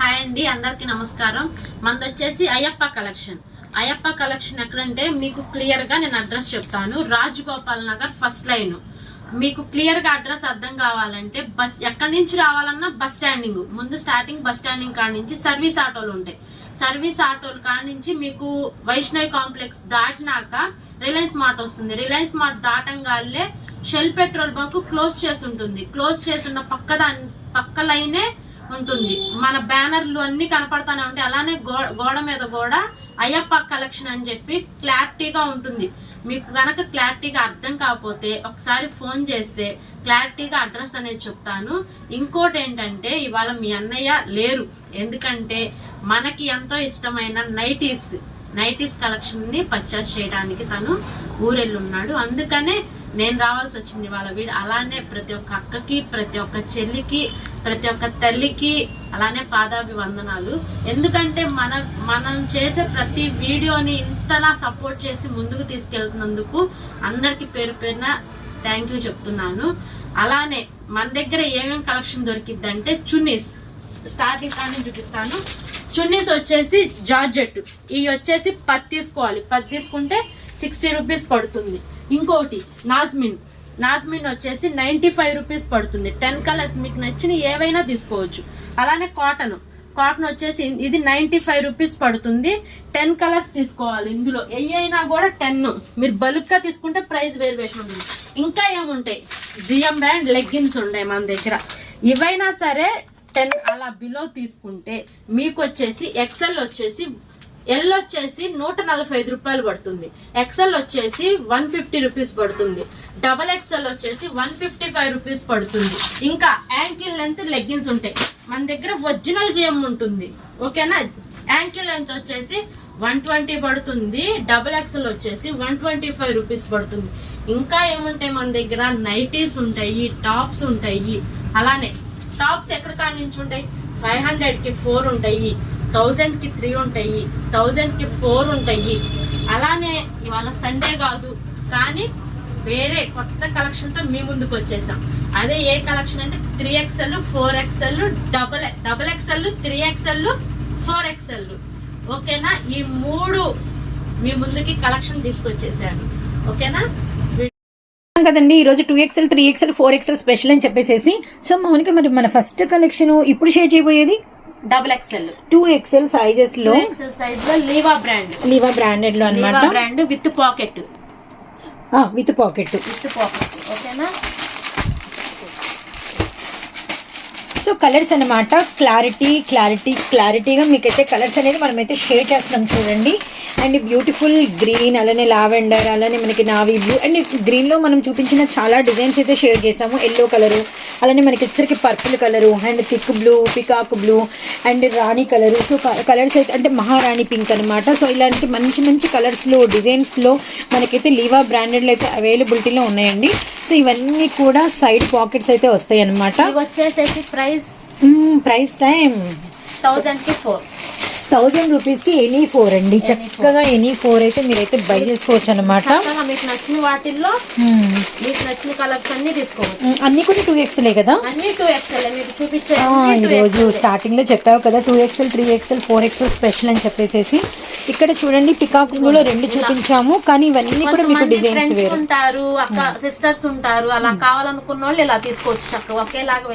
Hi అండి అందరికి నమస్కారం. మనది వచ్చేసి అయ్యప్ప కలెక్షన్. అయ్యప్ప కలెక్షన్ ఎక్కడంటే మీకు క్లియర్గా నేను అడ్రస్ చెప్తాను. Rajagopal Nagar first line. మీకు క్లియర్గా అడ్రస్ అర్థం కావాలంటే బస్ ఎక్కడి నుంచి రావాలన్నా బస్ స్టాండింగ్. ముందు స్టార్టింగ్ బస్ స్టాండింగ్ కాడ నుంచి సర్వీస్ ఆటోలు ఉంటాయి. సర్వీస్ ఆటోలు కాడ నుంచి మీకు వైష్ణవి కాంప్లెక్స్ దాటినాక రిలయన్స్ మార్ట్ వస్తుంది. రిలయన్స్ మార్ట్ దాటంగానే షెల్ పెట్రోల్ బంక్ క్లోజ్ చేసి ఉంటుంది. క్లోజ్ చేసి ఉన్న పక్క దాని పక్క లైనే ఉంటుంది. మన బ్యానర్లు అన్ని కనపడతానే ఉంటాయి. అలానే గో- గోడ మీద కూడా అయ్యప్ప కలెక్షన్ అని చెప్పి క్లారిటీగా ఉంటుంది. మీకు గనక క్లారిటీగా అర్థం కాకపోతే ఒకసారి ఫోన్ చేస్తే క్లారిటీగా అడ్రస్ అనేది చెప్తాను. ఇంకోటి ఏంటంటే ఇవాళ మీ అన్నయ్య లేరు. ఎందుకంటే మనకి ఎంతో ఇష్టమైన నైటీస్ నైటీస్ కలెక్షన్ని పర్చేస్ చేయడానికి తను ఊరెళ్ళున్నాడు. అందుకనే నేను రావాల్సి వచ్చింది వాళ్ళ వీడు. అలానే ప్రతి ఒక్క అక్కకి ప్రతి ఒక్క చెల్లికి ప్రతి ఒక్క తల్లికి అలానే పాదాభివందనాలు. ఎందుకంటే మన మనం చేసే ప్రతి వీడియోని ఇంతలా సపోర్ట్ చేసి ముందుకు తీసుకెళ్తున్నందుకు అందరికి పేరు పేరున థ్యాంక్ యూ చెప్తున్నాను. అలానే మన దగ్గర ఏమేమి కలెక్షన్ దొరికిద్దంటే చున్నీస్. స్టార్టింగ్ కానీ చూపిస్తాను. చున్నీస్ వచ్చేసి జార్జెట్ ఇవి వచ్చేసి పది తీసుకోవాలి. పది తీసుకుంటే సిక్స్టీ రూపీస్ పడుతుంది. ఇంకోటి నాజ్మిన్. నాజ్మిన్ వచ్చేసి నైంటీ ఫైవ్ రూపీస్ పడుతుంది. టెన్ కలర్స్ మీకు నచ్చిన ఏవైనా తీసుకోవచ్చు. అలానే కాటన్. కాటన్ వచ్చేసి ఇది నైంటీ ఫైవ్ రూపీస్ పడుతుంది. టెన్ కలర్స్ తీసుకోవాలి ఇందులో. ఏ అయినా కూడా టెన్. మీరు బల్క్గా తీసుకుంటే ప్రైస్ వేరియేషన్ ఉంటుంది. ఇంకా ఏముంటాయి? జిఎం బ్యాండ్ లెగ్గిన్స్ ఉంటాయి మన దగ్గర. ఇవైనా సరే టెన్ అలా బిలో తీసుకుంటే మీకు వచ్చేసి ఎక్సెల్ వచ్చేసి ఎల్ వచ్చేసి నూట నలభై ఐదు రూపాయలు పడుతుంది. ఎక్సెల్ వచ్చేసి వన్ ఫిఫ్టీ రూపీస్ పడుతుంది. డబల్ ఎక్సెల్ వచ్చేసి వన్ ఫిఫ్టీ ఫైవ్ రూపీస్ పడుతుంది. ఇంకా యాంకిల్ లెంత్ లెగ్గిన్స్ ఉంటాయి. మన దగ్గర ఒరిజినల్ జిఎం ఉంటుంది. ఓకేనా? యాంకిల్ లెంత్ వచ్చేసి వన్ ట్వంటీ పడుతుంది. డబల్ ఎక్సెల్ వచ్చేసి వన్ ట్వంటీ ఫైవ్ రూపీస్ పడుతుంది. ఇంకా ఏముంటాయి మన దగ్గర? నైటీస్ ఉంటాయి టాప్స్ ఉంటాయి. అలానే టాప్స్ ఎక్కడ కాడి నుంచి ఉంటాయి ఫైవ్ హండ్రెడ్కి ఫోర్ ఉంటాయి. థౌజండ్కి త్రీ ఉంటాయి థౌజండ్కి ఫోర్ ఉంటాయి. అలానే ఇవాళ సండే కాదు కానీ వేరే కొత్త కలెక్షన్తో మీ ముందుకు వచ్చేసాం. అదే ఏ కలెక్షన్ అంటే three XL four XL double double XL three XL four XL ఓకేనా? ఈ మూడు మీ ముందుకి కలెక్షన్ తీసుకొచ్చేసాను. ఓకేనా? కదండి ఈ రోజు two XL three XL four XL special అని చెప్పేసి సో మౌనిక మరి మన ఫస్ట్ కలెక్షన్ ఇప్పుడు షేర్ చేయబోయేది? డబల్ ఎక్స్ఎల్ టూ ఎక్స్ఎల్ సైజెస్లో ఎక్స్ఎల్ సైజ్లో లీవా బ్రాండ్ లివా బ్రాండెడ్లో అనమాట brand with pocket with pocket with pocket ఓకేనా సో కలర్స్ అన్నమాట. క్లారిటీ క్లారిటీ క్లారిటీగా మీకైతే కలర్స్ అనేది మనమైతే షేర్ చేస్తున్నాం చూడండి. అండ్ బ్యూటిఫుల్ గ్రీన్ అలానే లావెండర్ అలానే మనకి నావీ బ్లూ. అండ్ గ్రీన్లో మనం చూపించిన చాలా డిజైన్స్ అయితే షేర్ చేసాము ఎల్లో కలరు అలానే మనకి వచ్చరికి purple colour and thick blue peacock blue and Rani colour. So colours అయితే అంటే మహారాణి పింక్ అనమాట సో ఇలాంటి మంచి మంచి కలర్స్లో డిజైన్స్లో మనకైతే లీవా బ్రాండెడ్ అయితే అవైలబిలిటీలో ఉన్నాయండి. సో ఇవన్నీ కూడా సైడ్ పాకెట్స్ అయితే వస్తాయి అనమాట వచ్చేసేసి ప్రైస్ ప్రైస్ టైం థౌజండ్కి ఫోర్ థౌజండ్ రూపీస్కి ఎనీ ఫోర్ అండి. చక్కగా ఎనీ ఫోర్ అయితే మీరైతే బై చేసుకోవచ్చు అనమాట మీకు నచ్చిన వాటిల్లో మీకు నచ్చిన కలర్స్ అన్ని తీసుకోవచ్చు. అన్ని కూడా టూ ఎక్స్లే కదా? అన్ని టూ ఎక్స్ఎల్ మీకు చూపించే ఆ, ఈరోజు స్టార్టింగ్లో చెప్పావు కదా two XL three XL four XL special అని చెప్పేసి ఇక్కడ చూడండి పికాక్లో రెండు చూపించాము. కానీ ఇవన్నీ కూడా మీకు డిజైన్స్ వేరు. ఉంటారు అక్క సిస్టర్స్ ఉంటారు అలా కావాలనుకున్న వాళ్ళు ఇలా తీసుకోవచ్చు చక్కగా ఒకేలాగా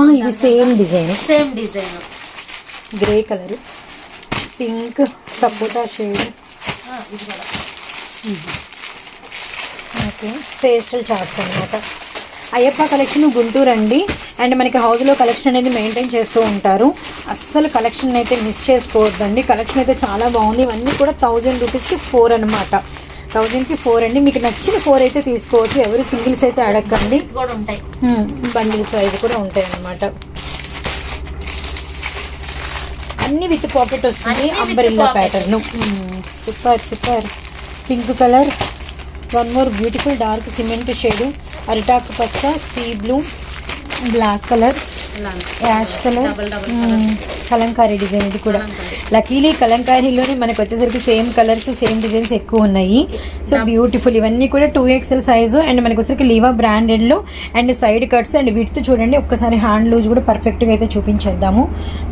ఆ, ఇది same design. Same design. Grey colour. Pink సపోటా షేడ్. ఓకే. పేస్టల్ చార్ట్స్ అనమాట అయ్యప్ప కలెక్షన్ గుంటూరు అండి. అండ్ మనకి హౌస్లో కలెక్షన్ అనేది మెయింటైన్ చేస్తూ ఉంటారు. అస్సలు కలెక్షన్ అయితే మిస్ చేసుకోవద్దండి. కలెక్షన్ అయితే చాలా బాగుంది. ఇవన్నీ కూడా థౌజండ్ రూపీస్కి ఫోర్ అనమాట థౌజండ్కి ఫోర్ అండి. మీకు నచ్చిన ఫోర్ అయితే తీసుకోవచ్చు. ఎవరు సింగిల్స్ అయితే అడగండి కూడా ఉంటాయి. బండిల్ సైజ్ కూడా ఉంటాయి అన్నమాట అన్ని విత్ పాకెట్ వస్తుంది. Umbrella. Pattern. Super super. Pink colour. One more beautiful dark cement shade అరిటాకు పచ్చ sea blue black colour ash colour Kalamkari design ఇది కూడా. లకీలీ కలంకారీలోనే మనకు వచ్చేసరికి సేమ్ కలర్స్ సేమ్ డిజైన్స్ ఎక్కువ ఉన్నాయి. సో బ్యూటిఫుల్ ఇవన్నీ కూడా టూ ఎక్స్ఎల్ సైజు అండ్ మనకు వచ్చేసరికి Liva బ్రాండెడ్లో and side cuts and width చూడండి. ఒక్కసారి హ్యాండ్ లూజ్ కూడా పర్ఫెక్ట్గా అయితే చూపించేద్దాము.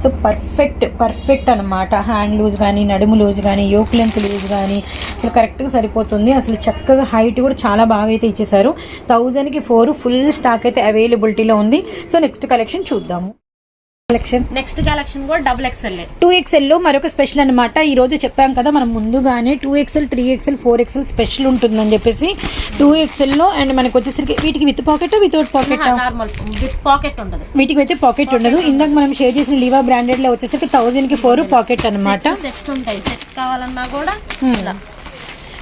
సో పర్ఫెక్ట్ పర్ఫెక్ట్ అనమాట హ్యాండ్ లూజ్ కానీ నడుము లూజ్ కానీ యోక్ లెంత్ లూజ్ కానీ అసలు కరెక్ట్గా సరిపోతుంది. అసలు చక్కగా హైట్ కూడా చాలా బాగా అయితే ఇచ్చేసారు థౌజండ్కి ఫోర్ ఫుల్ స్టాక్ అయితే అవైలబిలిటీలో ఉంది. సో నెక్స్ట్ కలెక్షన్ చూద్దాము. కలెక్షన్ నెక్స్ట్ కలెక్షన్ కూడా డబుల్ ఎక్స్ఎల్ టూ ఎక్స్ఎల్లో మరొక స్పెషల్ అనమాట ఈ రోజు చెప్పాం కదా మనం ముందుగానే two XL three XL four XL special ఉంటుందని చెప్పేసి టూ ఎక్స్ఎల్లో అండ్ మనకు వచ్చేసరికి వీటికి with pocket without pocket normal with pocket ఉండదు. వీటికి అయితే పాకెట్ ఉండదు. ఇందాక మనం షేర్ చేసిన లీవా బ్రాండెడ్లో వచ్చేసరికి థౌజండ్కి ఫోర్ పాకెట్ అనమాట సెట్స్ ఉంటాయి. సెట్స్ కావాలన్నా కూడా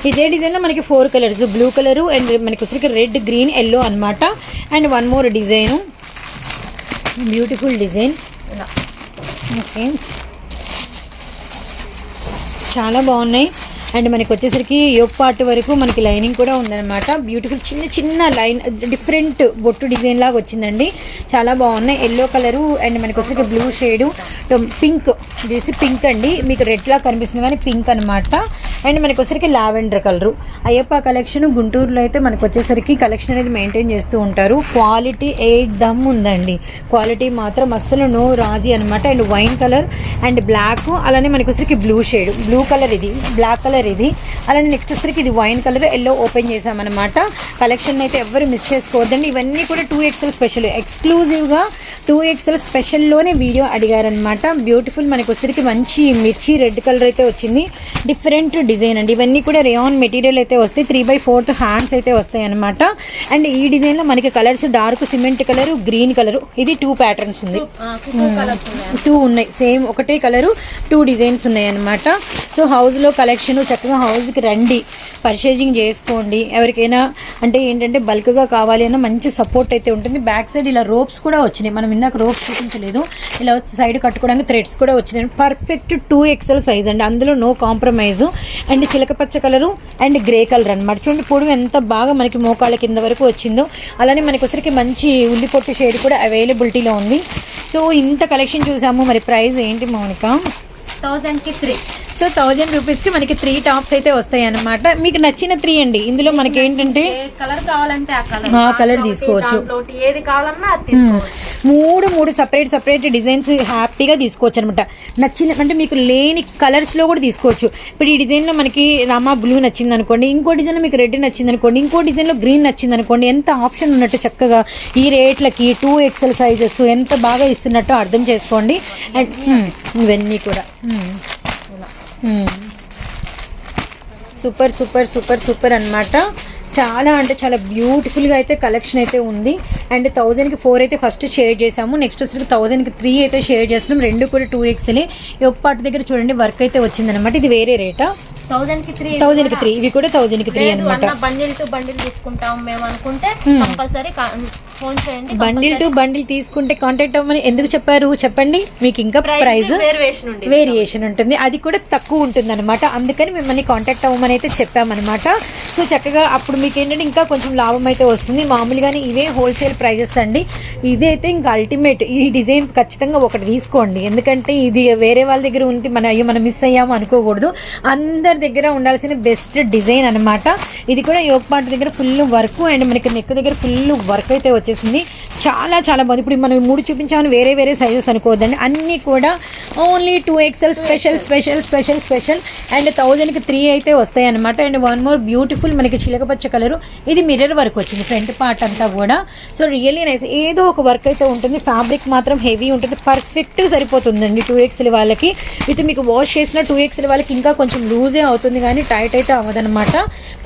ఇదే డిజైన్లో మనకి four colours blue colour and మనకి వచ్చేసరికి రెడ్ గ్రీన్ ఎల్లో అన్నమాట. And one more design beautiful design. ఇలా. ఓకే. చాలా బాగున్నాయి. అండ్ మనకి వచ్చేసరికి యోగ్ పార్ట్ వరకు మనకి లైనింగ్ కూడా ఉందన్నమాట. బ్యూటిఫుల్ చిన్న చిన్న లైన్ డిఫరెంట్ బొట్టు డిజైన్ లాగా వచ్చిందండి. చాలా బాగున్నాయి. ఎల్లో కలరు అండ్ మనకి వచ్చేసరికి బ్లూ షేడ్. పింక్ చేసి పింక్ అండి. మీకు రెడ్ లా కనిపిస్తుంది కానీ పింక్ అనమాట అండ్ మనకి వచ్చేసరికి లావెండర్ కలరు. అయ్యప్ప కలెక్షన్ గుంటూరులో అయితే మనకు వచ్చేసరికి కలెక్షన్ అనేది మెయింటైన్ చేస్తూ ఉంటారు. క్వాలిటీ ఏదమ్ ఉందండి. క్వాలిటీ మాత్రం అస్సలు నో రాజీ అనమాట and wine colour and black అలానే మనకు వచ్చేసరికి బ్లూ షేడ్ బ్లూ కలర్ ఇది బ్లాక్ కలర్ ఇది. అలానే నెక్స్ట్ వచ్చేసరికి ఇది వైన్ కలర్ ఎల్లో ఓపెన్ చేసామన్నమాట కలెక్షన్ అయితే ఎవరు మిస్ చేసుకోవద్దండి. ఇవన్నీ కూడా టూ ఎక్స్ఎల్ స్పెషల్ ఎక్స్క్లూజివ్గా టూ ఎక్స్ఎల్ స్పెషల్లోనే వీడియో అడిగారనమాట బ్యూటిఫుల్ మనకు వచ్చేసరికి మంచి మిర్చి రెడ్ కలర్ అయితే వచ్చింది. డిఫరెంట్ డిజైన్ అండి. ఇవన్నీ కూడా రేయాన్ మెటీరియల్ అయితే వస్తాయి. త్రీ బై ఫోర్త్ హ్యాండ్స్ అయితే వస్తాయి అనమాట అండ్ ఈ డిజైన్లో మనకి colours dark cement colour green colour. ఇది టూ ప్యాటర్న్స్ ఉంది. టూ ఉన్నాయి. సేమ్ ఒకటే కలరు టూ డిజైన్స్ ఉన్నాయి అనమాట సో హౌస్లో కలెక్షన్ చక్కగా హౌస్కి రండి. పర్చేజింగ్ చేసుకోండి. ఎవరికైనా అంటే ఏంటంటే బల్క్గా కావాలి అన్న మంచి సపోర్ట్ అయితే ఉంటుంది. బ్యాక్ సైడ్ ఇలా రోప్స్ కూడా వచ్చినాయి. మనం ఇందాక రోప్స్ చూపించలేదు. ఇలా సైడ్ కట్టుకోవడానికి థ్రెడ్స్ కూడా వచ్చినాయి. పర్ఫెక్ట్ టూ ఎక్సెల్ సైజ్ అండి. అందులో నో కాంప్రమైజ్. అండ్ చిలక పచ్చ కలరు అండ్ గ్రే కలర్ అనమాట చూడండి పొడవు ఎంత బాగా మనకి మోకాళ్ళ కింద వరకు వచ్చిందో అలానే మనకి వచ్చరికి మంచి ఉల్లి పొట్టు షేడ్ కూడా అవైలబిలిటీలో ఉంది. సో ఇంత కలెక్షన్ చూసాము. మరి ప్రైస్ ఏంటి మౌనిక? థౌజండ్కి త్రీ సో థౌజండ్ రూపీస్కి మనకి త్రీ టాప్స్ అయితే వస్తాయి అనమాట మీకు నచ్చిన త్రీ అండి. ఇందులో మనకి ఏంటంటే కలర్ కావాలంటే ఆ కలర్. తీసుకోవచ్చు. ఏది కావాలన్నా మూడు మూడు సపరేట్ సపరేట్ డిజైన్స్ హ్యాపీగా తీసుకోవచ్చు అనమాట నచ్చిన అంటే మీకు లేని కలర్స్లో కూడా తీసుకోవచ్చు. ఇప్పుడు ఈ డిజైన్లో మనకి రామా బ్లూ నచ్చింది అనుకోండి ఇంకో డిజైన్లో మీకు రెడ్ నచ్చింది అనుకోండి ఇంకో డిజైన్లో గ్రీన్ నచ్చింది అనుకోండి ఎంత ఆప్షన్ ఉన్నట్టు చక్కగా ఈ రేట్లకి టూ ఎక్సెల్ సైజెస్ ఎంత బాగా ఇస్తున్నట్టు అర్థం చేసుకోండి. అండ్ ఇవన్నీ కూడా. సూపర్ సూపర్ సూపర్ సూపర్ అన్నమాట. చాలా అంటే చాలా బ్యూటిఫుల్గా అయితే కలెక్షన్ అయితే ఉంది. అండ్ థౌజండ్కి ఫోర్ అయితే ఫస్ట్ షేర్ చేసాము. నెక్స్ట్ వచ్చి థౌజండ్కి త్రీ అయితే షేర్ చేస్తున్నాం. రెండు కూడా టూ ఎక్స్లే. ఒక పార్ట్ దగ్గర చూడండి వర్క్ అయితే వచ్చిందనమాట ఇది వేరే రేటా? థౌజండ్కి త్రీ థౌజండ్కి త్రీ. ఇవి కూడా థౌజండ్కి త్రీ అనమాట బండిల్ టు బండిల్ తీసుకుంటాం మేము అనుకుంటే కంపల్సరీ ఫోన్ చేయండి బండిల్ టు బండిల్ తీసుకుంటే కాంటాక్ట్ అవ్వమని ఎందుకు చెప్పారు చెప్పండి. మీకు ఇంకా ప్రైస్ వేరియేషన్ ఉంటుంది. అది కూడా తక్కువ ఉంటుంది అనమాట అందుకని మిమ్మల్ని కాంటాక్ట్ అవ్వమని అయితే చెప్పామన్నమాట. సో చక్కగా అప్పుడు మీకు ఏంటంటే ఇంకా కొంచెం లాభం అయితే వస్తుంది. మామూలుగానే ఇవే హోల్సేల్ ప్రైజెస్ అండి. ఇదైతే ఇంకా అల్టిమేట్ ఈ డిజైన్ ఖచ్చితంగా ఒకటి తీసుకోండి. ఎందుకంటే ఇది వేరే వాళ్ళ దగ్గర ఉంది. మన అయ్యో మనం మిస్ అయ్యాము అనుకోకూడదు. అందరి దగ్గర ఉండాల్సిన బెస్ట్ డిజైన్ అనమాట ఇది కూడా యోగ పాట దగ్గర ఫుల్ వర్క్ అండ్ మనకి నెక్ దగ్గర ఫుల్ వర్క్ అయితే వచ్చేసింది. చాలా చాలా బాగుంది. ఇప్పుడు మనం మూడు చూపించామని వేరే వేరే సైజెస్ అనుకోవద్దండి. అన్నీ కూడా only two XL special special special special and థౌజండ్కి త్రీ అయితే వస్తాయి అనమాట అండ్ వన్ మోర్ బ్యూటిఫుల్ మనకి చిలకపచ్చ కలరు ఇది మిర్రర్ వర్క్ వచ్చింది. ఫ్రంట్ పార్ట్ అంతా కూడా. సో రియల్లీ నైస్ ఏదో ఒక వర్క్ అయితే ఉంటుంది. ఫ్యాబ్రిక్ మాత్రం హెవీ ఉంటుంది. పర్ఫెక్ట్ సరిపోతుందండి టూ ఎక్స్ఎల్ వాళ్ళకి. ఇది మీకు వాష్ చేసిన టూ ఎక్స్ఎల్ వాళ్ళకి ఇంకా కొంచెం లూజే అవుతుంది కానీ టైట్ అయితే అవ్వదనమాట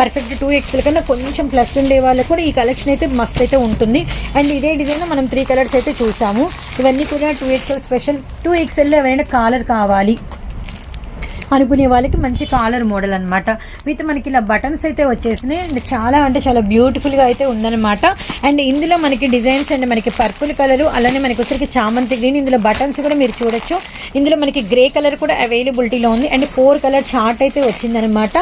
పర్ఫెక్ట్ టూ ఎక్స్ఎల్ కన్నా కొంచెం ప్లస్ ఉండే వాళ్ళకి కూడా ఈ కలెక్షన్ అయితే మస్త్ అయితే ఉంటుంది. అండ్ ఇదే డిజైన్లో మనం త్రీ కలర్స్ అయితే చూసాము. ఇవన్నీ కూడా టూ ఎక్స్ఎల్ స్పెషల్ టూ ఎక్స్ఎల్లో ఏమైనా కాలర్ కావాలి. అనుకునే వాళ్ళకి మంచి కాలర్ మోడల్ అనమాట విత్ మనకి ఇలా బటన్స్ అయితే వచ్చేసినాయి. అండ్ చాలా అంటే చాలా బ్యూటిఫుల్గా అయితే ఉందన్నమాట. అండ్ ఇందులో మనకి డిజైన్స్ అండ్ మనకి పర్పుల్ కలర్ అలానే మనకి వచ్చరికి చామంతి గ్రీన్ ఇందులో బటన్స్ కూడా మీరు చూడొచ్చు. ఇందులో మనకి గ్రే కలర్ కూడా అవైలబిలిటీలో ఉంది. అండ్ ఫోర్ కలర్ చార్ట్ అయితే వచ్చిందనమాట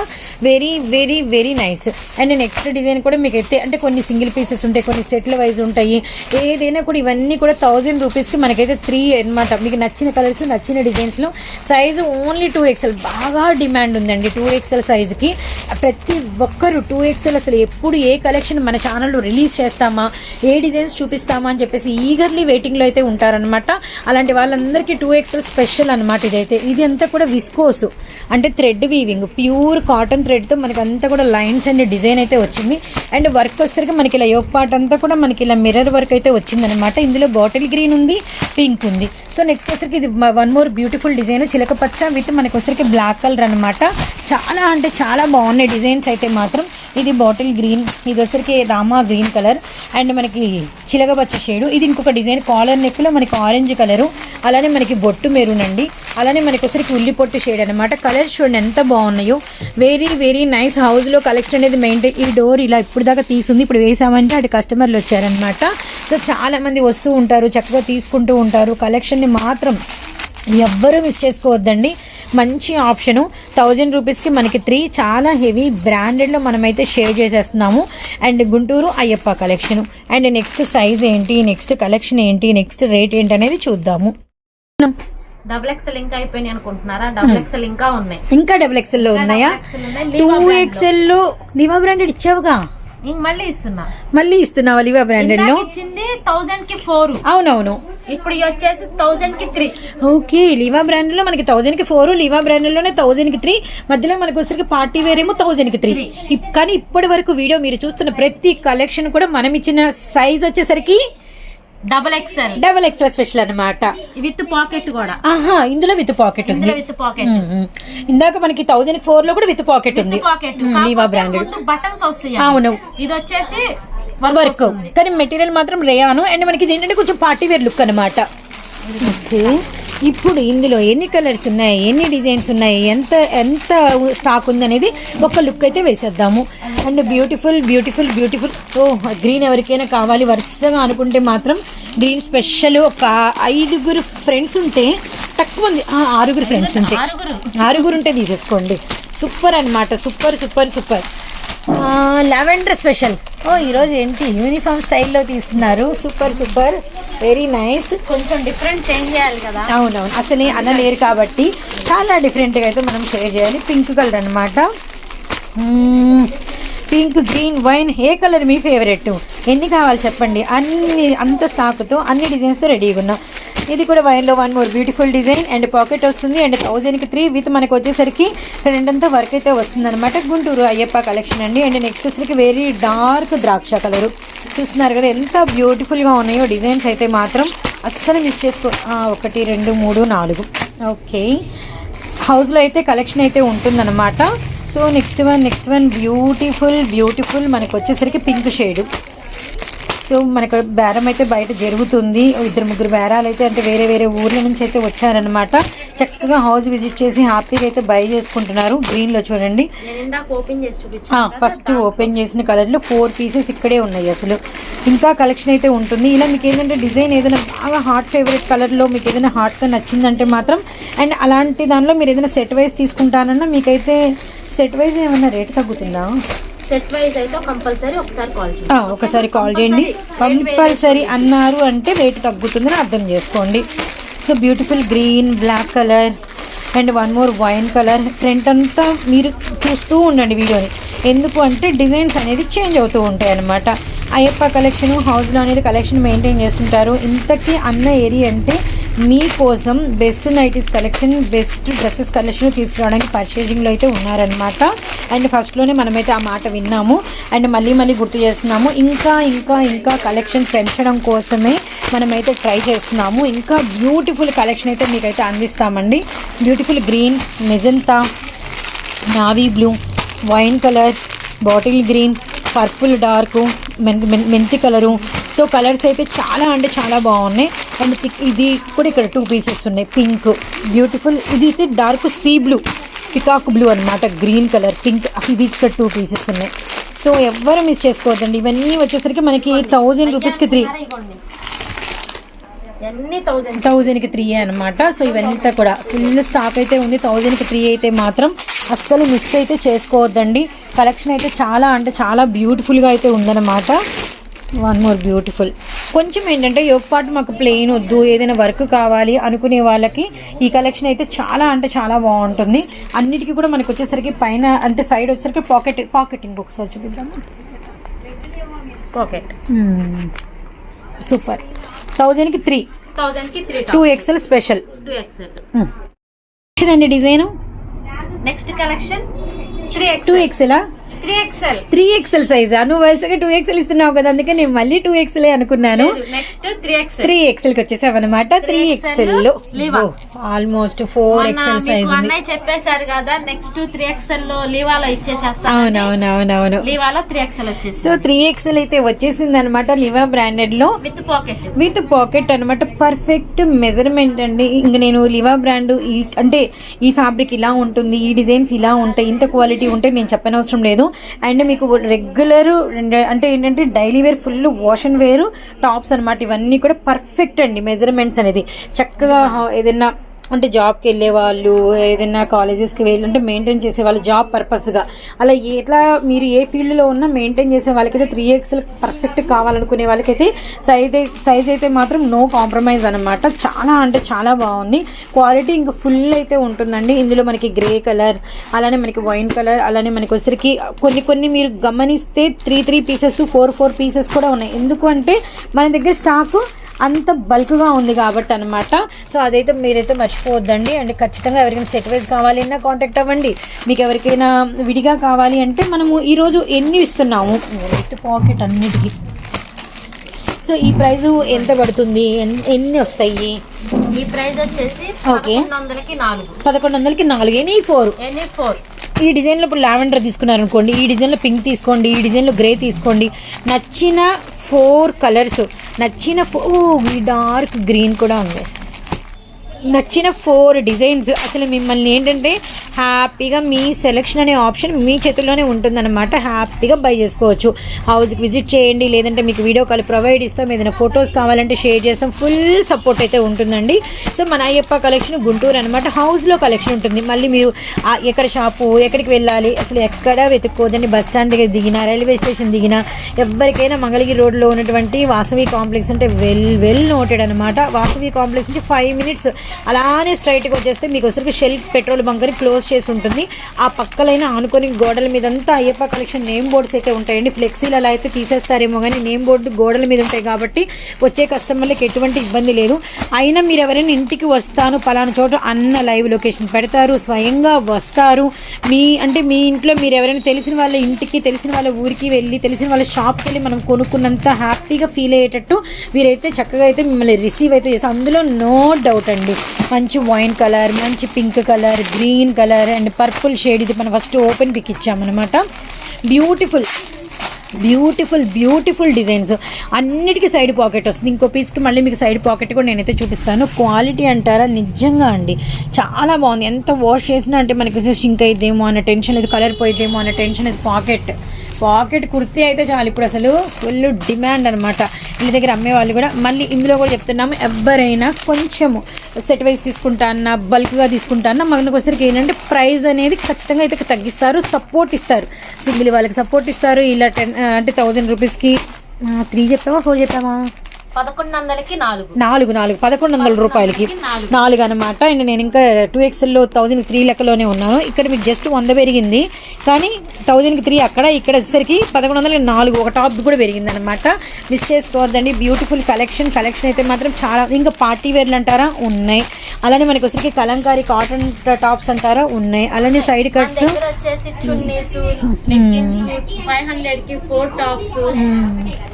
very very very nice and next design కూడా మీకు అయితే అంటే కొన్ని సింగిల్ పీసెస్ ఉంటాయి కొన్ని సెట్ల వైజ్ ఉంటాయి. ఏదైనా కూడా ఇవన్నీ కూడా థౌజండ్ రూపీస్కి మనకైతే త్రీ అనమాట మీకు నచ్చిన కలర్స్ నచ్చిన డిజైన్స్లో సైజు ఓన్లీ టూ ఎక్స్ఎల్ బాగా డిమాండ్ ఉందండి టూ ఎక్స్ఎల్ సైజుకి. ప్రతి ఒక్కరు టూ ఎక్స్ఎల్ అసలు ఎప్పుడు ఏ కలెక్షన్ మన ఛానల్లో రిలీజ్ చేస్తామా ఏ డిజైన్స్ చూపిస్తామా అని చెప్పేసి ఈగర్లీ వెయిటింగ్లో అయితే ఉంటారనమాట అలాంటి వాళ్ళందరికీ టూ ఎక్స్ఎల్ స్పెషల్ అనమాట ఇదైతే. ఇది అంతా కూడా విస్కోసు. అంటే థ్రెడ్ వీవింగ్ ప్యూర్ కాటన్ థ్రెడ్తో మనకి అంతా కూడా లైన్స్ అండ్ డిజైన్ అయితే వచ్చింది. అండ్ వర్క్ వచ్చేసరికి మనకి ఇలా యోగ్ పార్ట్ అంతా కూడా మనకి ఇలా మిర్రర్ వర్క్ అయితే వచ్చిందనమాట ఇందులో బాటిల్ గ్రీన్ ఉంది పింక్ ఉంది. సో నెక్స్ట్ వచ్చరికి ఇది వన్ మోర్ బ్యూటిఫుల్ డిజైన్. చిలక పచ్చ విత్ మనకి వచ్చరికి బ్లాక్ కలర్ అనమాట చాలా అంటే చాలా బాగున్నాయి డిజైన్స్ అయితే మాత్రం. ఇది బాటిల్ గ్రీన్ ఇది వచ్చరికి రామా గ్రీన్ కలర్. అండ్ మనకి చిలగబచ్చ షేడు. ఇది ఇంకొక డిజైన్ కాలర్ నెక్లో మనకి ఆరెంజ్ కలరు. అలానే మనకి బొట్టు మెరూన్ అండి. అలానే మనకి వచ్చరికి ఉల్లి పొట్టు షేడ్ అనమాట కలర్స్ చూడండి ఎంత బాగున్నాయో. వెరీ వెరీ నైస్ హౌస్లో కలెక్షన్ అనేది మెయింటైన్ ఈ డోర్ ఇలా ఇప్పుడు దాకా తీసుంది. ఇప్పుడు వేసామంటే అటు కస్టమర్లు వచ్చారనమాట సో చాలామంది వస్తూ ఉంటారు చక్కగా తీసుకుంటూ ఉంటారు. కలెక్షన్ని మాత్రం ఎవ్వరూ మిస్ చేసుకోవద్దండి. మంచి ఆప్షను. థౌజండ్ రూపీస్కి మనకి త్రీ చాలా హెవీ బ్రాండెడ్లో మనమైతే share చేసేస్తున్నాము. And Guntur Ayyappa collection. And next size ఏంటి నెక్స్ట్ కలెక్షన్ ఏంటి నెక్స్ట్ రేట్ ఏంటి అనేది చూద్దాము. డబుల్ ఎక్స్ఎల్ ఇంకా అయిపోయినాయి అనుకుంటున్నారా? డబుల్ ఎక్స్ఎల్ ఇంకా ఉన్నాయి. ఇంకా డబుల్ ఎక్స్ఎల్లో ఉన్నాయా టూ brand లో. లివా బ్రాండెడ్ ఇచ్చావుగా? మళ్ళీ ఇస్తున్నా. మళ్ళీ ఇస్తున్నావా లివా బ్రాండెడ్లో ఇచ్చింది థౌజండ్కి ఫోర్. అవునవును. ఇప్పుడు వచ్చేసి థౌజండ్కి త్రీ. ఓకే లివా బ్రాండ్లో మనకి థౌజండ్కి ఫోర్ లివా బ్రాండ్లోనే థౌజండ్కి త్రీ. మధ్యలో మనకి వచ్చరికి పార్టీ వేర్ ఏమో థౌజండ్కి త్రీ. కానీ ఇప్పటి వరకు వీడియో మీరు చూస్తున్న ప్రతి కలెక్షన్ కూడా మనం ఇచ్చిన సైజ్ వచ్చేసరికి double XL double XL special అన్నమాట. విత్ పాకెట్ కూడా. ఆహా ఇందులో విత్ పాకెట్ ఉంది. With pocket. ఇందాక మనకి థౌజండ్ ఫోర్లో కూడా విత్ పాకెట్ ఉంది. పాకెట్. బ్రాండెడ్ బటన్స్ వస్తాయి అవును. ఇది వచ్చేసి వర్క్ కానీ మెటీరియల్ మాత్రం రేయాను. అండ్ మనకి ఇది ఏంటంటే కొంచెం పార్టీ వేర్ లుక్ అనమాట ఓకే. ఇప్పుడు ఇందులో ఎన్ని కలర్స్ ఉన్నాయి ఎన్ని డిజైన్స్ ఉన్నాయి ఎంత ఎంత స్టాక్ ఉంది అనేది ఒక లుక్ అయితే వేసేద్దాము. అండ్ బ్యూటిఫుల్ బ్యూటిఫుల్ బ్యూటిఫుల్ ఓ గ్రీన్ ఎవరికైనా కావాలి వరుసగా అనుకుంటే మాత్రం గ్రీన్ స్పెషల్ ఒక ఐదుగురు ఫ్రెండ్స్ ఉంటే తక్కువ ఉంది. ఆరుగురు ఫ్రెండ్స్ ఉంటే. ఆరుగురు ఉంటే తీసేసుకోండి. సూపర్ అన్నమాట. Super super super. Lavender special. ఓ ఈరోజు ఏంటి? యూనిఫామ్ స్టైల్లో తీస్తున్నారు. Super super. Very nice. కొంచెం డిఫరెంట్ చేంజ్ చేయాలి కదా. అవునవును. అసలే అనలేరు కాబట్టి చాలా డిఫరెంట్గా అయితే మనం షేర్ చేయాలి. పింక్ కలర్ అనమాట పింక్ గ్రీన్ వైన్ ఏ కలర్ మీ ఫేవరెట్ ఎన్ని కావాలి చెప్పండి? అన్ని అంత స్టాక్తో అన్ని డిజైన్స్తో రెడీగా ఉన్నాం. ఇది కూడా వైన్లో one more beautiful design and pocket వస్తుంది. అండ్ థౌజండ్కి త్రీ విత్ మనకు వచ్చేసరికి రెండంతా వర్క్ అయితే వస్తుంది అనమాట గుంటూరు అయ్యప్ప కలెక్షన్ అండి. అండ్ నెక్స్ట్ వచ్చేసరికి వెరీ డార్క్ ద్రాక్ష కలరు చూస్తున్నారు కదా ఎంత బ్యూటిఫుల్గా ఉన్నాయో డిజైన్స్ అయితే మాత్రం అస్సలు మిస్ చేసుకో. ఒకటి రెండు మూడు నాలుగు. ఓకే హౌస్లో అయితే కలెక్షన్ అయితే ఉంటుందన్నమాట. So next one next one beautiful beautiful మనకు వచ్చేసరికి పింక్ షేడు సో మనకు బేరం అయితే బయట జరుగుతుంది. ఇద్దరు ముగ్గురు బేరాలు అయితే అంటే వేరే వేరే ఊర్ల నుంచి అయితే వచ్చారనమాట చక్కగా హౌస్ విజిట్ చేసి హ్యాపీగా అయితే బై చేసుకుంటున్నారు. గ్రీన్లో చూడండి. ఫస్ట్ ఓపెన్ చేసిన కలర్లో ఫోర్ పీసెస్ ఇక్కడే ఉన్నాయి అసలు. ఇంకా కలెక్షన్ అయితే ఉంటుంది. ఇలా మీకు ఏంటంటే డిజైన్ ఏదైనా బాగా హాట్ ఫేవరెట్ కలర్లో మీకు ఏదైనా హాట్గా నచ్చిందంటే మాత్రం అండ్ అలాంటి దానిలో మీరు ఏదైనా సెట్ వైజ్ తీసుకుంటానన్నా మీకైతే సెట్ వైజ్ ఏమైనా రేట్ తగ్గుతుందా? సెట్ వైజ్ అయితే కంపల్సరీ ఒకసారి కాల్ చేయండి. ఆ, ఒకసారి కాల్ చేయండి. కంపల్సరీ అన్నారు అంటే రేటు తగ్గుతుందని అర్థం చేసుకోండి. So beautiful green black colour and one more wine colour front అంతా మీరు చూస్తూ ఉండండి వీడియోని. ఎందుకు అంటే డిజైన్స్ అనేది చేంజ్ అవుతూ ఉంటాయి అన్నమాట. అయ్యప్ప కలెక్షన్ హౌస్లో అనేది కలెక్షన్ మెయింటైన్ చేస్తుంటారు. ఇంతకీ అన్న ఏరియా అంటే మీకోసం best nighties collection best dresses collection తీసుకురావడానికి పర్చేజింగ్లో అయితే ఉన్నారనమాట అండ్ ఫస్ట్లోనే మనమైతే ఆ మాట విన్నాము. అండ్ మళ్ళీ మళ్ళీ గుర్తు చేస్తున్నాము. ఇంకా ఇంకా ఇంకా కలెక్షన్ పెంచడం కోసమే మనమైతే ట్రై చేస్తున్నాము. ఇంకా బ్యూటిఫుల్ కలెక్షన్ అయితే మీకైతే అందిస్తామండి. Beautiful green magenta navy blue wine colour bottle green purple dark మెంతి కలరు సో కలర్స్ అయితే చాలా అంటే చాలా బాగున్నాయి. అండ్ పిక్- ఇది కూడా ఇక్కడ టూ పీసెస్ ఉన్నాయి. పింక్ బ్యూటిఫుల్ ఇది అయితే dark sea blue peacock blue అనమాట గ్రీన్ కలర్ పింక్ ఇది ఇక్కడ టూ పీసెస్ ఉన్నాయి. సో ఎవ్వరు మిస్ చేసుకోవద్దండి. ఇవన్నీ వచ్చేసరికి మనకి థౌజండ్ రూపీస్కి త్రీ థౌజండ్కి త్రీ అనమాట సో ఇవంతా కూడా ఫుల్ స్టాక్ అయితే ఉంది. థౌజండ్కి త్రీ అయితే మాత్రం అస్సలు మిస్ అయితే చేసుకోవద్దండి. కలెక్షన్ అయితే చాలా అంటే చాలా బ్యూటిఫుల్గా అయితే ఉందన్నమాట. వన్ మోర్ బ్యూటిఫుల్ కొంచెం ఏంటంటే యోగ పాటు మాకు ప్లెయిన్ వద్దు ఏదైనా వర్క్ కావాలి అనుకునే వాళ్ళకి ఈ కలెక్షన్ అయితే చాలా అంటే చాలా బాగుంటుంది. అన్నిటికీ కూడా మనకి వచ్చేసరికి పైన అంటే సైడ్ వచ్చేసరికి పాకెట్ పాకెటింగ్ ఒకసారి చూపిద్దాము? పాకెట్ సూపర్ థౌజండ్కి three థౌసండ్కి three two XL special two XL అండి design next collection three two XL three XL సైజా నువ్వు వరుసగా టూ ఎక్స్ఎల్ ఇస్తున్నావు కదా అందుకే నేను మళ్ళీ టూ ఎక్స్ఎల్ అనుకున్నాను త్రీ ఎక్స్ఎల్కి వచ్చేసావన్నమాట three XL Liva. Almost four XL size చెప్పేశారు కదా నెక్స్ట్ త్రీ ఎక్సెల్లో లీవాలో ఇచ్చేసేస్తాను అవునవునవునవును లీవాలో త్రీ ఎక్సెల్ వచ్చేసి సో త్రీ ఎక్స్ఎల్ అయితే వచ్చేసింది అనమాట లివా బ్రాండెడ్లో విత్ పాకెట్ విత్ పాకెట్ అనమాట పర్ఫెక్ట్ మెజర్మెంట్ అండి ఇంక నేను లివా బ్రాండ్ ఈ అంటే ఈ ఫ్యాబ్రిక్ ఇలా ఉంటుంది ఈ డిజైన్స్ ఇలా ఉంటాయి ఇంత క్వాలిటీ ఉంటే నేను చెప్పనవసరం లేదు అండ్ మీకు రెగ్యులర్ అంటే ఏంటంటే daily wear full wash and wear tops అనమాట ఇవన్నీ కూడా పర్ఫెక్ట్ అండి మెజర్మెంట్స్ అనేది. చక్కగా ఏదైనా అంటే జాబ్కి వెళ్ళే వాళ్ళు ఏదైనా కాలేజెస్కి వెళ్ళాలంటే మెయింటైన్ చేసే వాళ్ళు జాబ్ పర్పస్గా అలా ఎట్లా మీరు ఏ ఫీల్డ్లో ఉన్నా మెయింటైన్ చేసే వాళ్ళకైతే త్రీ ఎక్స్ఎల్ పర్ఫెక్ట్ కావాలనుకునే వాళ్ళకైతే సైజ్ సైజ్ అయితే మాత్రం నో కాంప్రమైజ్ అనమాట చాలా అంటే చాలా బాగుంది. క్వాలిటీ ఇంకా ఫుల్ అయితే ఉంటుందండి. ఇందులో మనకి గ్రే కలర్ అలానే మనకి వైన్ కలర్ అలానే మనకి వచ్చరికి కొన్ని కొన్ని మీరు గమనిస్తే three three pieces four four pieces కూడా ఉన్నాయి. ఎందుకు అంటే మన దగ్గర స్టాకు అంత బల్క్గా ఉంది కాబట్టి అనమాట సో అదైతే మీరైతే మర్చిపోవద్దండి. అండ్ ఖచ్చితంగా ఎవరికైనా సెట్ వైజ్ కావాలి అన్నా కాంటాక్ట్ అవ్వండి. మీకు ఎవరికైనా విడిగా కావాలి అంటే మనము ఈరోజు ఎన్ని ఇస్తున్నాము? విత్ పాకెట్ అన్నిటికీ. సో ఈ ప్రైస్ ఎంత పడుతుంది? ఎన్- ఎన్ని వస్తాయి? ఈ ప్రైస్ వచ్చేసి ఓకే. పదకొండు వందలకి నాలుగు. పదకొండు వందలకి నాలుగు. Any four. Any four. ఈ డిజైన్లో ఇప్పుడు లావెండర్ తీసుకున్నారనుకోండి ఈ డిజైన్లో పింక్ తీసుకోండి ఈ డిజైన్లో గ్రే తీసుకోండి నచ్చిన ఫోర్ కలర్స్ నచ్చిన ఫో ఈ డార్క్ గ్రీన్ కూడా ఉంది. నచ్చిన ఫోర్ డిజైన్స్ అసలు మిమ్మల్ని ఏంటంటే హ్యాపీగా మీ సెలెక్షన్ అనే ఆప్షన్ మీ చేతుల్లోనే ఉంటుందన్నమాట. హ్యాపీగా బై చేసుకోవచ్చు. హౌస్కి విజిట్ చేయండి లేదంటే మీకు వీడియో కాల్ ప్రొవైడ్ ఇస్తాం. ఏదైనా ఫొటోస్ కావాలంటే షేర్ చేస్తాం. ఫుల్ సపోర్ట్ అయితే ఉంటుందండి. సో మన అయ్యప్ప కలెక్షన్ గుంటూరు అనమాట హౌస్లో కలెక్షన్ ఉంటుంది. మళ్ళీ మీరు ఎక్కడ షాపు ఎక్కడికి వెళ్ళాలి? అసలు ఎక్కడ వెతుక్కోదండి. బస్ స్టాండ్ దగ్గర దిగినా రైల్వే స్టేషన్ దిగినా ఎవరికైనా మంగళగిరి రోడ్లో ఉన్నటువంటి వాసవి కాంప్లెక్స్ అంటే వెల్ వెల్ నోటెడ్ అనమాట వాసవి కాంప్లెక్స్ నుంచి ఫైవ్ మినిట్స్ అలానే స్ట్రైట్గా వచ్చేస్తే మీకు వచ్చరికి షెల్ఫ్ పెట్రోల్ బంక్ క్లోజ్ చేసి ఉంటుంది. ఆ పక్కలైన ఆనుకొని గోడల మీద అంతా అయ్యప్ప కలెక్షన్ నేమ్ బోర్డ్స్ అయితే ఉంటాయండి. ఫ్లెక్సీలు అలా అయితే తీసేస్తారేమో కానీ నేమ్ బోర్డు గోడల మీద ఉంటాయి కాబట్టి వచ్చే కస్టమర్లకు ఎటువంటి ఇబ్బంది లేదు. అయినా మీరు ఎవరైనా ఇంటికి వస్తాను పలానా చోట అన్న లైవ్ లొకేషన్ పెడతారు స్వయంగా వస్తారు. మీ అంటే మీ ఇంట్లో మీరు ఎవరైనా తెలిసిన వాళ్ళ ఇంటికి తెలిసిన వాళ్ళ ఊరికి వెళ్ళి తెలిసిన వాళ్ళ షాప్కి వెళ్ళి మనం కొనుక్కున్నంత హ్యాపీగా ఫీల్ అయ్యేటట్టు వీరైతే చక్కగా అయితే మిమ్మల్ని రిసీవ్ అయితే చేస్తారు అందులో నో డౌట్ అండి. మంచి వైన్ కలర్ మంచి pink colour green colour and purple shade ఇది మనం ఫస్ట్ ఓపెన్ పిక్ ఇచ్చామన్నమాట. బ్యూటిఫుల్ బ్యూటిఫుల్ బ్యూటిఫుల్ డిజైన్స్ అన్నిటికీ సైడ్ పాకెట్ వస్తుంది. ఇంకో పీస్కి మళ్ళీ మీకు సైడ్ పాకెట్ కూడా నేనైతే చూపిస్తాను. క్వాలిటీ అంటారా? నిజంగా అండి. చాలా బాగుంది. ఎంత వాష్ చేసినా అంటే మనకి షింక్ అయిద్దేమో అన్న టెన్షన్ లేదు కలర్ పోయిద్దేమో అన్న టెన్షన్ లేదు పాకెట్ పాకెట్ కుర్తీ అయితే చాలు. ఇప్పుడు అసలు ఫుల్ డిమాండ్ అనమాట వీళ్ళ దగ్గర అమ్మే వాళ్ళు కూడా మళ్ళీ ఇందులో కూడా చెప్తున్నాము ఎవరైనా కొంచెము సెట్ వైజ్ తీసుకుంటా అన్న బల్క్గా తీసుకుంటా అన్న మనకు వచ్చరికి ఏంటంటే ప్రైస్ అనేది ఖచ్చితంగా అయితే తగ్గిస్తారు సపోర్ట్ ఇస్తారు. సింగిల్ వాళ్ళకి సపోర్ట్ ఇస్తారు. ఇలా టెన్ అంటే థౌజండ్ రూపీస్కి త్రీ చెప్పామా ఫోర్ చెప్పామా? పదకొండు వందలకి నాలుగు. నాలుగు నాలుగు. పదకొండు వందల రూపాయలకి నాలుగు. అనమాట అండ్ నేను ఇంకా టూ ఎక్స్ఎల్లో థౌజండ్ త్రీ లెక్కలోనే ఉన్నాను. ఇక్కడ మీకు జస్ట్ వంద పెరిగింది. కానీ థౌజండ్కి త్రీ అక్కడ ఇక్కడ వచ్చేసరికి పదకొండు వందలకి నాలుగు. ఒక టాప్ కూడా పెరిగింది అనమాట మిస్ చేసుకోవద్దండి. బ్యూటిఫుల్ కలెక్షన్ కలెక్షన్ అయితే మాత్రం చాలా ఇంకా పార్టీ వేర్లు అంటారా? ఉన్నాయి. అలానే మనకి వచ్చరికి కలంకారీ కాటన్ టాప్స్ అంటారా? ఉన్నాయి. అలానే సైడ్ కట్స్ వచ్చేసి చున్నీస్ ఫైవ్ హండ్రెడ్కి ఫోర్ టాప్స్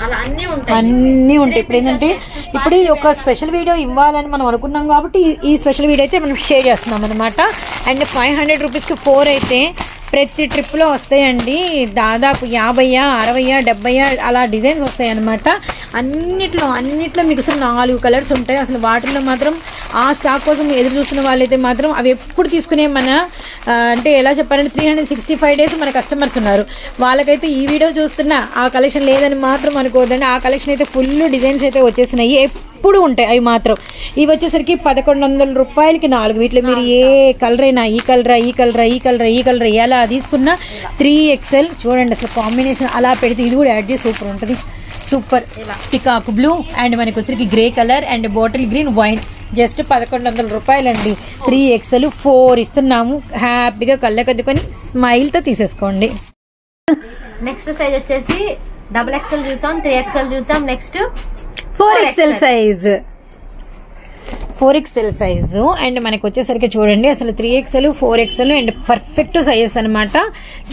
అలా అన్ని ఉంటాయి. అన్నీ ఉంటాయి. ఇప్పుడు ఏంటంటే ఇప్పుడు ఈ యొక్క స్పెషల్ వీడియో ఇవ్వాలని మనం అనుకున్నాం కాబట్టి ఈ- ఈ స్పెషల్ వీడియో అయితే మనం షేర్ చేస్తున్నాం అనమాట అండ్ ఫైవ్ హండ్రెడ్ రూపీస్కి ఫోర్ అయితే ప్రతి ట్రిప్లో వస్తాయండి. దాదాపు యాభై అరవై డెబ్బై అలా డిజైన్స్ వస్తాయి అనమాట అన్నిట్లో అన్నిట్లో మీకు అసలు నాలుగు కలర్స్ ఉంటాయి. అసలు వాటిల్లో మాత్రం ఆ స్టాక్ కోసం ఎదురు చూస్తున్న వాళ్ళైతే మాత్రం అవి ఎప్పుడు తీసుకునే మన అంటే ఎలా చెప్పాలంటే three hundred sixty five days మన కస్టమర్స్ ఉన్నారు. వాళ్ళకైతే ఈ వీడియో చూస్తున్నా ఆ కలెక్షన్ లేదని మాత్రం అనుకోవద్దండి. ఆ కలెక్షన్ అయితే ఫుల్ డిజైన్స్ అయితే వచ్చేసినాయి. ఎప్పుడు ఉంటాయి అవి మాత్రం. ఇవి వచ్చేసరికి పదకొండు వందల రూపాయలకి నాలుగు. వీటిలో మీరు ఏ కలర్ అయినా ఈ కలరా ఈ కలరా ఈ కలరా ఈ కలర్ ఎలా తీసుకున్నా త్రీ ఎక్స్ఎల్. చూడండి అసలు కాంబినేషన్ అలా పెడితే ఇది కూడా యాడ్ చేసి సూపర్ ఉంటుంది. సూపర్. పికాక్ బ్లూ అండ్ మనకి వచ్చరికి grey colour and bottle green wine. Just పదకొండు వందల రూపాయలండి. త్రీ ఎక్స్ఎల్ ఫోర్ ఇస్తున్నాము. హ్యాపీగా కళ్ళకద్దుకొని స్మైల్తో తీసేసుకోండి. నెక్స్ట్ సైజ్ వచ్చేసి డబుల్ ఎక్స్ఎల్ చూసాం త్రీ ఎక్స్ఎల్ చూసాం next four XL. Size. Four XL size and మనకి వచ్చేసరికి చూడండి అసలు three XL four XL and perfect sizes అనమాట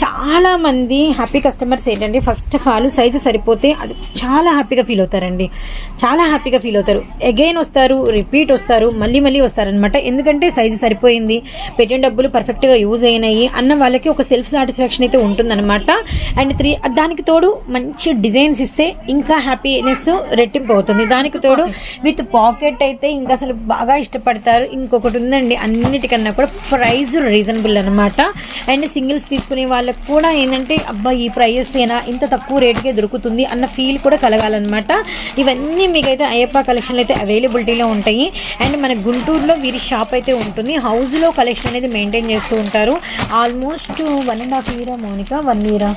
చాలా మంది హ్యాపీ కస్టమర్స్ ఏంటంటే ఫస్ట్ ఆఫ్ ఆల్ సైజు సరిపోతే అది చాలా హ్యాపీగా ఫీల్ అవుతారండి. చాలా హ్యాపీగా ఫీల్ అవుతారు. అగైన్ వస్తారు రిపీట్ వస్తారు మళ్ళీ మళ్ళీ వస్తారనమాట ఎందుకంటే సైజు సరిపోయింది పెట్టిన డబ్బులు పర్ఫెక్ట్గా యూజ్ అయినాయి అన్న వాళ్ళకి ఒక సెల్ఫ్ సాటిస్ఫాక్షన్ అయితే ఉంటుందన్నమాట. అండ్ త్రీ దానికి తోడు మంచి డిజైన్స్ ఇస్తే ఇంకా హ్యాపీనెస్ రెట్టింపు అవుతుంది. దానికి తోడు విత్ పాకెట్ అయితే ఇంకా అసలు బాగా ఇష్టపడతారు. ఇంకొకటి ఉందండి అన్నిటికన్నా కూడా ప్రైస్ రీజనబుల్ అనమాట అండ్ సింగిల్స్ తీసుకునే వాళ్ళకి కూడా ఏంటంటే అబ్బా ఈ ప్రైస్ ఏనా? ఇంత తక్కువ రేటుకే దొరుకుతుంది అన్న ఫీల్ కూడా కలగాలన్నమాట. ఇవన్నీ మీకైతే అయ్యప్ప కలెక్షన్లు అయితే అవైలబిలిటీలో ఉంటాయి. అండ్ మన గుంటూరులో వీరి షాప్ అయితే ఉంటుంది. హౌస్లో కలెక్షన్ అనేది మెయింటైన్ చేస్తూ ఉంటారు. ఆల్మోస్ట్ వన్ అండ్ హాఫ్ ఇయరా మౌనిక? వన్ ఇయరా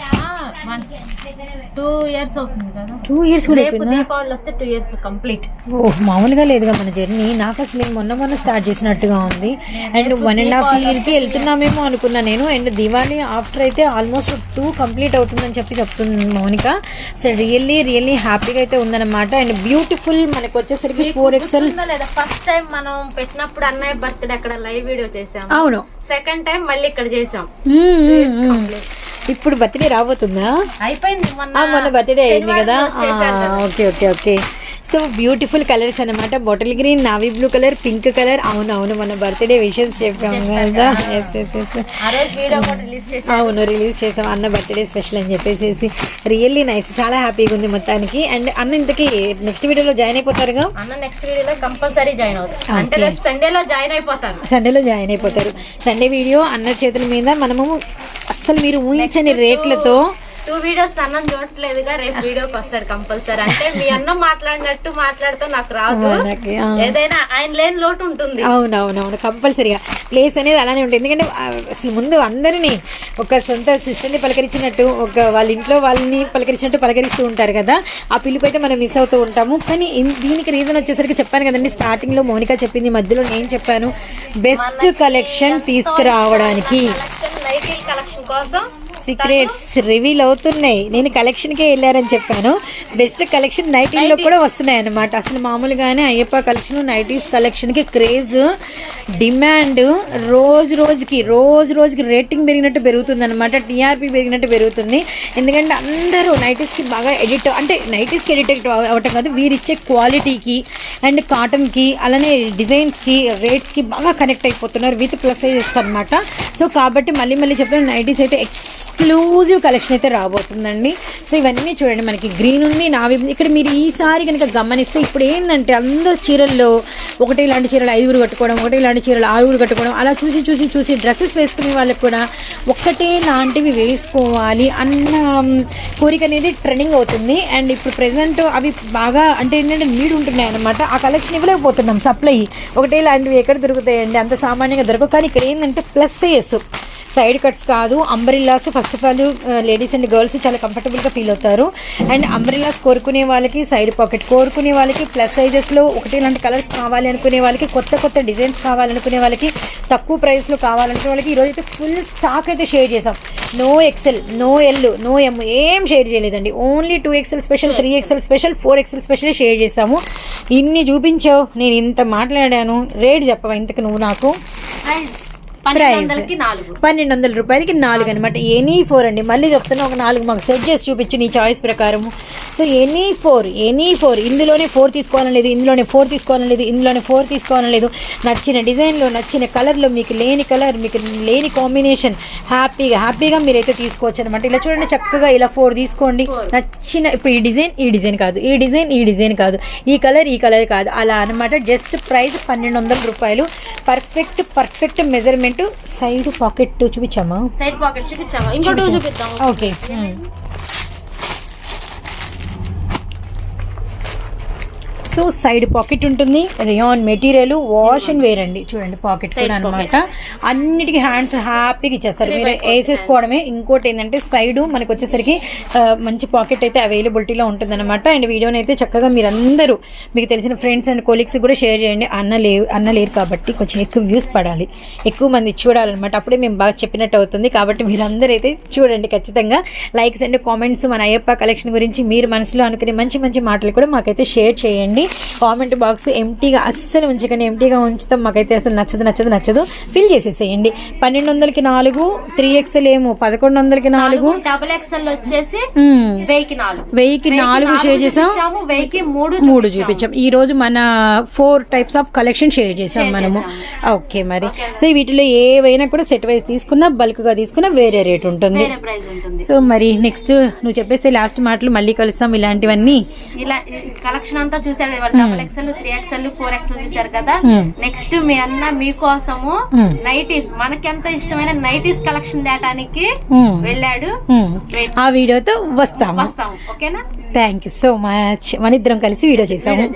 టూ ఇయర్స్ అవుతుంది కదా. టూ ఇయర్స్ కూడా? దీపావళి వస్తే టూ ఇయర్స్ కంప్లీట్ ఓ మామూలుగా లేదుగా మన జర్నీ నాకు అసలు మొన్న మొన్న స్టార్ట్ చేసినట్టుగా ఉంది. అండ్ వన్ అండ్ హాఫ్ ఇయర్కి వెళ్తున్నామేమో అనుకున్నా నేను. అండ్ దివాళీ ఆఫ్టర్ అయితే ఆల్మోస్ట్ టూ కంప్లీట్ అవుతుందని చెప్పి చెప్తుంది మౌనిక. సో రియల్లీ రియల్లీ హ్యాపీగా అయితే ఉందన్నమాట. అండ్ బ్యూటిఫుల్ మనకు వచ్చేసరికి ఫోర్ గుర్తుందో లేదా ఫస్ట్ టైం మనం పెట్టినప్పుడు అన్నయ్య బర్త్డే అక్కడ లైవ్ వీడియో చేసాం అవును. సెకండ్ టైం మళ్ళీ ఇక్కడ చేసాం. ఇప్పుడు బర్త్డే రాబోతుందా? అయిపోయింది మొన్న బర్త్డే అయింది కదా. Okay okay okay. So beautiful colours అన్నమాట. Bottle green navy blue colour pink colour అవును అవును మన బర్త్డే విషెస్ చెప్పాము కదా. ఎస్ ఎస్ ఎస్ అవును రిలీజ్ చేసాం అన్న బర్త్డే స్పెషల్ అని చెప్పేసి రియల్లీ నైస్ చాలా హ్యాపీగా ఉంది మొత్తానికి. అండ్ అన్న ఇంతకీ నెక్స్ట్ వీడియోలో జాయిన్ అయిపోతారుగా అన్న నెక్స్ట్ వీడియోలో కంపల్సరీ జాయిన్ అంటే రేపు సండేలో జాయిన్ అయిపోతాను సండేలో జాయిన్ అయిపోతారు. సండే వీడియో అన్న చేతుల మీద మనము అస్సలు మీరు ఊహించని రేట్లతో టూ వీడియోస్ అన్నం చూడట్లేదుగా రేపు వీడియోకి వస్తాడు కంపల్సరీ. అంటే మీ అన్న మాట్లాడినట్టు మాట్లాడుతూ నాకు రాదు. ఏదైనా ఆయన లేని లోటు ఉంటుంది. అవునవునవును కంపల్సరీగా. ప్లేస్ అనేది అలానే ఉంటుంది. ఎందుకంటే అసలు ముందు అందరినీ ఒక సొంత సిస్టర్ని పలకరించినట్టు ఒక వాళ్ళ ఇంట్లో వాళ్ళని పలకరించినట్టు పలకరిస్తూ ఉంటారు కదా. ఆ పిలుపు అయితే మనం మిస్ అవుతూ ఉంటాము. కానీ దీనికి రీజన్ వచ్చేసరికి చెప్పాను కదండి స్టార్టింగ్లో మౌనిక చెప్పింది మధ్యలో నేను చెప్పాను బెస్ట్ కలెక్షన్ తీసుకురావడానికి. కలెక్షన్ కోసం సీక్రెట్స్ రివీల్ అవుతున్నాయి. నేను కలెక్షన్కే వెళ్ళారని చెప్పాను. బెస్ట్ కలెక్షన్ నైటీల్లో కూడా వస్తున్నాయి అన్నమాట అసలు మామూలుగానే అయ్యప్ప కలెక్షన్ నైటీస్ కలెక్షన్కి క్రేజ్ డిమాండ్ రోజు రోజుకి రోజు రోజుకి రేటింగ్ పెరిగినట్టు పెరుగుతుంది అనమాట టీఆర్పీ పెరిగినట్టు పెరుగుతుంది. ఎందుకంటే అందరూ నైటీస్కి బాగా ఎడిట్ అంటే నైటీస్కి ఎడిట్ అవ్వటం కాదు వీరిచ్చే క్వాలిటీకి అండ్ కాటన్కి అలానే డిజైన్స్కి రేట్స్కి బాగా కనెక్ట్ అయిపోతున్నారు విత్ ప్లస్ సైజెస్ అనమాట సో కాబట్టి మళ్ళీ మళ్ళీ చెప్తాను నైటీస్ అయితే ఎక్స్క్లూజివ్ కలెక్షన్ అయితే రాబోతుందండి. సో ఇవన్నీ చూడండి మనకి గ్రీన్ ఉంది నావి ఇక్కడ మీరు ఈసారి కనుక గమనిస్తే ఇప్పుడు ఏంటంటే అందరు చీరల్లో ఒకటి ఇలాంటి చీరలు ఐదుగురు కట్టుకోవడం ఒకటి ఇలాంటి చీరలు ఆరుగురు కట్టుకోవడం అలా చూసి చూసి చూసి డ్రెస్సెస్ వేసుకునే వాళ్ళకి కూడా ఒక్కటే లాంటివి వేసుకోవాలి అన్న కోరిక అనేది ట్రెండింగ్ అవుతుంది. అండ్ ఇప్పుడు ప్రెసెంట్ అవి బాగా అంటే ఏంటంటే నీడ్ ఉంటున్నాయి అనమాట ఆ కలెక్షన్ ఇవ్వలేకపోతున్నాం సప్లై ఒకటే లాంటివి ఎక్కడ దొరుకుతాయండి? అంత సామాన్యంగా దొరకవు. కానీ ఇక్కడ ఏంటంటే ప్లస్ సైజ్ సైడ్ కట్స్ కాదు umbrellas first of all ladies and girls చాలా కంఫర్టబుల్గా ఫీల్ అవుతారు. అండ్ అంబ్రిలాస్ కోరుకునే వాళ్ళకి సైడ్ పాకెట్ కోరుకునే వాళ్ళకి ప్లస్ సైజెస్లో ఒకటి ఇలాంటి కలర్స్ కావాలి అనుకునే వాళ్ళకి కొత్త కొత్త డిజైన్స్ కావాలనుకునే వాళ్ళకి తక్కువ ప్రైస్లో కావాలనుకునే వాళ్ళకి ఈరోజు అయితే ఫుల్ స్టాక్ అయితే షేర్ చేసాం no XL no L no M ఏం షేర్ చేయలేదండి. Only two XL special three XL special four XL special share చేసాము ఇన్ని చూపించావు నేను ఇంత మాట్లాడాను. రేట్ చెప్పవా ఇంతకు నువ్వు నాకు? అండ్ నాలుగు. పన్నెండు వందల రూపాయలకి నాలుగు అనమాట ఎనీ ఫోర్ అండి. మళ్ళీ చెప్తున్నా ఒక నాలుగు మాకు సెట్ చేసి చూపించు నీ చాయిస్ ప్రకారము so any four any four ఇందులోనే ఫోర్ తీసుకోవాలని లేదు ఇందులోనే ఫోర్ తీసుకోవాలని లేదు ఇందులోనే ఫోర్ తీసుకోవాలని లేదు. నచ్చిన డిజైన్లో నచ్చిన కలర్లో మీకు లేని కలర్ మీకు లేని కాంబినేషన్ హ్యాపీగా హ్యాపీగా మీరైతే తీసుకోవచ్చు అనమాట ఇలా చూడండి చక్కగా ఇలా ఫోర్ తీసుకోండి. నచ్చిన ఇప్పుడు ఈ డిజైన్ ఈ డిజైన్ కాదు. ఈ డిజైన్ ఈ డిజైన్ కాదు. ఈ కలర్ ఈ కలర్ కాదు. అలా అనమాట జస్ట్ ప్రైస్ పన్నెండు వందల రూపాయలు. Perfect perfect measurement side pocket చూపించామా? Side pocket చూపించాము? ఇంకోటి చూపిద్దాం. ఓకే. సో సైడ్ పాకెట్ ఉంటుంది. Rayon material wash and wear అండి. చూడండి పాకెట్ కూడా అనమాట అన్నిటికీ హ్యాండ్స్ హ్యాపీగా ఇచ్చేస్తారు. మీరు వేసేసుకోవడమే. ఇంకోటి ఏంటంటే సైడ్ మనకు వచ్చేసరికి మంచి పాకెట్ అయితే అవైలబిలిటీలో ఉంటుంది అనమాట అండ్ వీడియోని అయితే చక్కగా మీరందరూ మీకు తెలిసిన ఫ్రెండ్స్ అండ్ కొలీగ్స్ కూడా షేర్ చేయండి. అన్న లేవు అన్న లేరు కాబట్టి కొంచెం ఎక్కువ వ్యూస్ పడాలి. ఎక్కువ మంది చూడాలన్నమాట. అప్పుడే మేము బాగా చెప్పినట్టు అవుతుంది. కాబట్టి మీరందరూ అయితే చూడండి ఖచ్చితంగా. లైక్స్ అండ్ కామెంట్స్ మన అయ్యప్ప కలెక్షన్ గురించి మీరు మనసులో అనుకునే మంచి మంచి మాటలు కూడా మాకైతే షేర్ చేయండి. కామెంట్ బాక్స్ ఎంటీగా అస్సలు ఉంచకండి. ఎంటీగా ఉంచుతాం మాకైతే అసలు నచ్చదు నచ్చదు నచ్చదు. ఫిల్ చేసేసేయండి. పన్నెండు వందలకి నాలుగు త్రీ ఎక్స్ఎల్ ఏమో. పదకొండు వందలకి నాలుగు డబుల్ ఎక్స్ఎల్ వచ్చేసి. వెయ్యికి నాలుగు. వెయ్యికి నాలుగు షేర్ చేసాం. వెయ్యికి మూడు మూడు చూపించాం. ఈ రోజు మన four types of collection share చేసాం మనము. ఓకే మరి. సో వీటిలో ఏవైనా కూడా సెట్ వైజ్ తీసుకున్నా బల్క్గా తీసుకున్నా వేరే రేట్ ఉంటుంది. సో మరి నెక్స్ట్ నువ్వు చెప్పేస్తే లాస్ట్ మాటలు మళ్ళీ కలుస్తాం. ఇలాంటివన్నీ ఇలా కలెక్షన్ అంతా చూసారు కదా double XL three XL four XL చూసారు కదా. Hmm. నెక్స్ట్ మీ అన్న మీకోసము Hmm. నైటీస్ మనకెంతో ఇష్టమైన నైటీస్ కలెక్షన్ తేటానికి మ్మ్. వెళ్ళాడు. ఆ వీడియోతో వస్తాము. వస్తాము. ఓకేనా? థ్యాంక్ యూ సో మచ్ మన ఇద్దరం కలిసి వీడియో చేసాము.